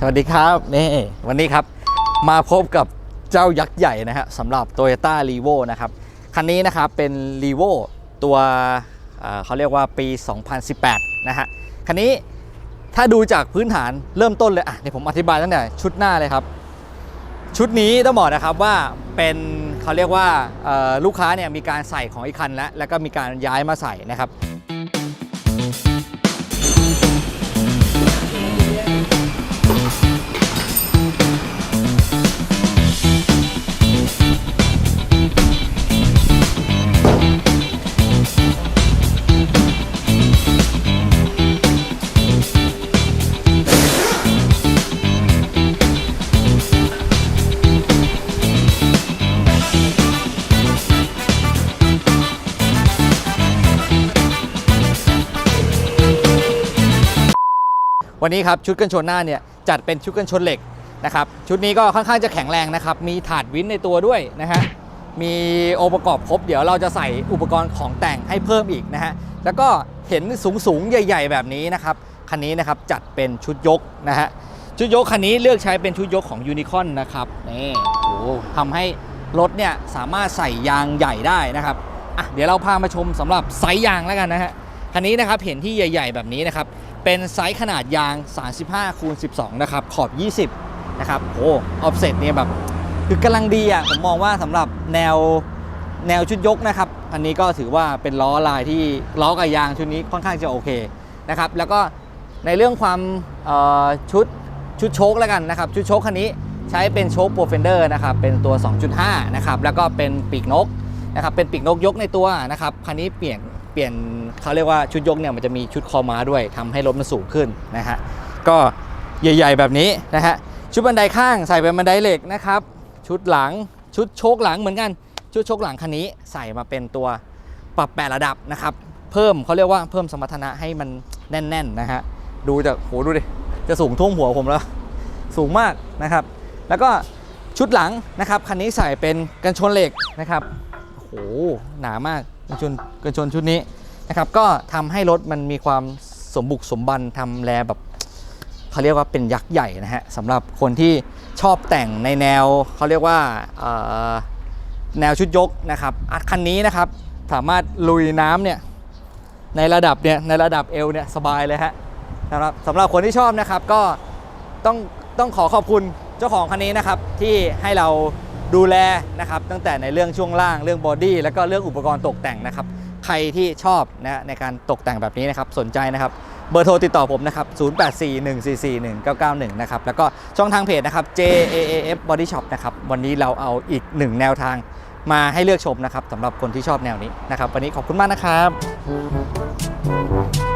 สวัสดีครับนี่วันนี้ครับมาพบกับเจ้ายักษ์ใหญ่นะฮะสำหรับ Toyota r e v o นะครับ คันนี้นะครับเป็น r e v o ตัวเเขาเรียกว่าปี 2018 นะฮะ คันนี้ถ้าดูจากพื้นฐานเริ่มต้นเลย อะเดี๋ยวผมอธิบายตั้งแต่ชุดหน้าเลยครับ ชุดนี้ต้องบอกนะครับว่าเป็นเขาเรียกว่าลูกค้าเนี่ยมีการใส่ของอีกคันแล้ว แล้วก็มีการย้ายมาใส่นะครับ วันนี้ครับชุดกันชนหน้าเนี่ยจัดเป็นชุดกันชนเหล็กนะครับชุดนี้ก็ค่อนข้างจะแข็งแรงนะครับมีถาดวินในตัวด้วยนะฮะมีองค์ประกอบครบเดี๋ยวเราจะใส่อุปกรณ์ของแต่งให้เพิ่มอีกนะฮะแล้วก็เห็นสูงสูงๆใหญ่ ๆ แบบนี้นะครับคันนี้นะครับจัดเป็นชุดยกนะฮะชุดยกคันนี้เลือกใช้เป็นชุดยกของยูนิคอนนะครับนี่โอ้โหทำให้รถเนี่ยสามารถใส่ยางใหญ่ได้นะครับอะเดี๋ยวเราพามาชมสำหรับไซส์ยางแล้วกันนะฮะคันนี้นะครับเห็นที่ใหญ่ ๆ แบบนี้นะครับ เป็นไซส์ขนาดยาง 35คูณ12 นะครับ ขอบ 20 นะครับโอ้ออฟเซ็ตเนี่ยแบบคือกำลังดีอะ ผมมองว่าสำหรับแนวแนวชุดยกนะครับ อันนี้ก็ถือว่าเป็นล้อลายที่ล้อกับยางชุดนี้ค่อนข้างจะโอเคนะครับ แล้วก็ในเรื่องความเอ่อชุดชุดโชคแล้วกันนะครับ ชุดโชคคันนี้ใช้เป็นโชคโปรเฟนเดอร์นะครับ เป็นตัว 2.5 นะครับ แล้วก็เป็นปีกนกนะครับ เป็นปีกนกยกในตัวนะครับ คันนี้เปลี่ยน ปลี่ยนเขาเรียกว่าชุดยกเนี่ยมันจะมีชุดคอม้าด้วยทำให้รถมันสูงขึ้นนะฮะก็ใหญ่ ๆ แบบนี้นะฮะชุดบันไดข้างใส่เป็นบันไดเหล็กนะครับชุดหลังชุดโชคหลังเหมือนกัน ชุดโชคหลังคันนี้ใส่มาเป็นตัวปรับแปดระดับนะครับเพิ่มเขาเรียกว่าเพิ่มสมรรถนะให้มันแน่นๆนะฮะดูจากโหดูดิจะสูงท่วมหัวผมแล้ว สูงมากนะครับ แล้วก็ชุดหลังนะครับคันนี้ใส่เป็นกันชนเหล็กนะครับโอ้โหหนามาก กันชนกันชนชุดนี้นะครับก็ทำให้รถมันมีความสมบุกสมบันทำแลแบบเขาเรียกว่าเป็นยักษ์ใหญ่นะฮะสำหรับคนที่ชอบแต่งในแนวเขาเรียกว่าแนวชุดยกนะครับอัดคันนี้นะครับสามารถลุยน้ำเนี่ยในระดับเนี่ยในระดับเอวเนี่ยสบายเลยฮะสำหรับสำหรับคนที่ชอบนะครับก็ต้องต้องขอขอบคุณเจ้าของคันนี้นะครับที่ให้เรา ดูแลนะครับตั้งแต่ในเรื่องช่วงล่างเรื่องบอดี้แล้วก็เรื่องอุปกรณ์ตกแต่งนะครับใครที่ชอบนะในการตกแต่งแบบนี้นะครับสนใจนะครับเบอร์โทรติดต่อผมนะครับ 0841441991 นะครับ แล้วก็ช่องทางเพจนะครับ JAAF Body Shop นะครับ วันนี้เราเอาอีกหนึ่งแนวทางมาให้เลือกชมนะครับสำหรับคนที่ชอบแนวนี้นะครับ วันนี้ขอบคุณมากนะครับ